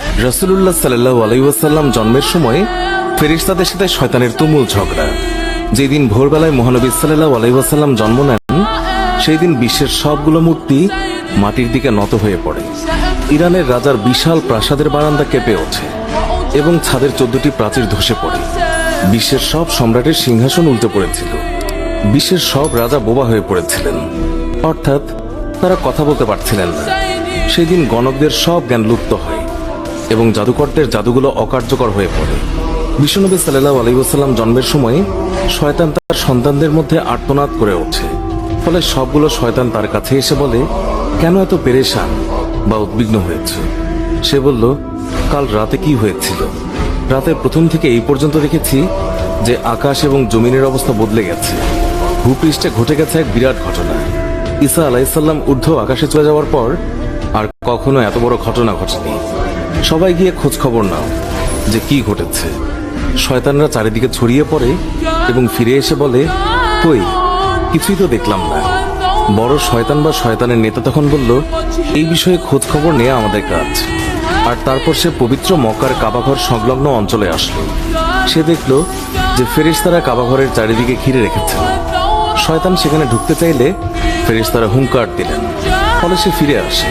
রসুল্লাহ সাল্লাহ আলাইসাল্লাম জন্মের সময় ফেরিস্তাদের সাথে শয়তানের তুমুল ঝগড়া। যেদিন ভোরবেলায় মহানবী সাল্লাহ আলাইসাল্লাম জন্ম নেন সেই দিন বিশ্বের সবগুলো মূর্তি মাটির দিকে নত হয়ে পড়ে। ইরানের রাজার বিশাল প্রাসাদের বারান্দা কেঁপে ওঠে এবং ছাদের চোদ্দটি প্রাচীর ধসে পড়ে। বিশ্বের সব সম্রাটের সিংহাসন উল্টে পড়েছিল। বিশ্বের সব রাজা বোবা হয়ে পড়েছিলেন। অর্থাৎ তারা কথা বলতে পারছিলেন না। সেই দিন গণকদের সব জ্ঞান লুপ্ত হয়। এবং জাদুকরদের জাদুগুলো অকার্যকর হয়ে পড়ে। বিশ্বনবী সাল্লাহ আলাইসাল্লাম জন্মের সময় শয়তান তার সন্তানদের মধ্যে আর্তনাদ করে ওঠে। ফলে সবগুলো শয়তান তার কাছে এসে বলে, কেন এত পেরেশান বা উদ্বিগ্ন হয়েছে? সে বলল, কাল রাতে কি হয়েছিল? রাতের প্রথম থেকে এই পর্যন্ত দেখেছি যে আকাশ এবং জমিনের অবস্থা বদলে গেছে। ভূপৃষ্ঠে ঘটে গেছে এক বিরাট ঘটনা। ঈসা আলাইসাল্লাম ঊর্ধ্ব আকাশে চলে যাওয়ার পর আর কখনো এত বড় ঘটনা ঘটেনি। সবাই গিয়ে খোঁজ খবর নাও যে কি ঘটেছে। শয়তানরা চারিদিকে ছড়িয়ে পড়ে এবং ফিরে এসে বলে, কই, কিছুই তো দেখলাম না। বড় শয়তান বা শয়তানের নেতা তখন বলল, এই বিষয়ে খোঁজ খবর নেওয়া আমাদের কাজ। আর তারপর সে পবিত্র মক্কার কাবাঘর সংলগ্ন অঞ্চলে আসলো। সে দেখল যে ফেরেশতারা কাবাঘরের চারিদিকে ঘিরে রেখেছে। শয়তান সেখানে ঢুকতে চাইলে ফেরেশতারা হুঙ্কার দিলেন, ফলে সে ফিরে আসে।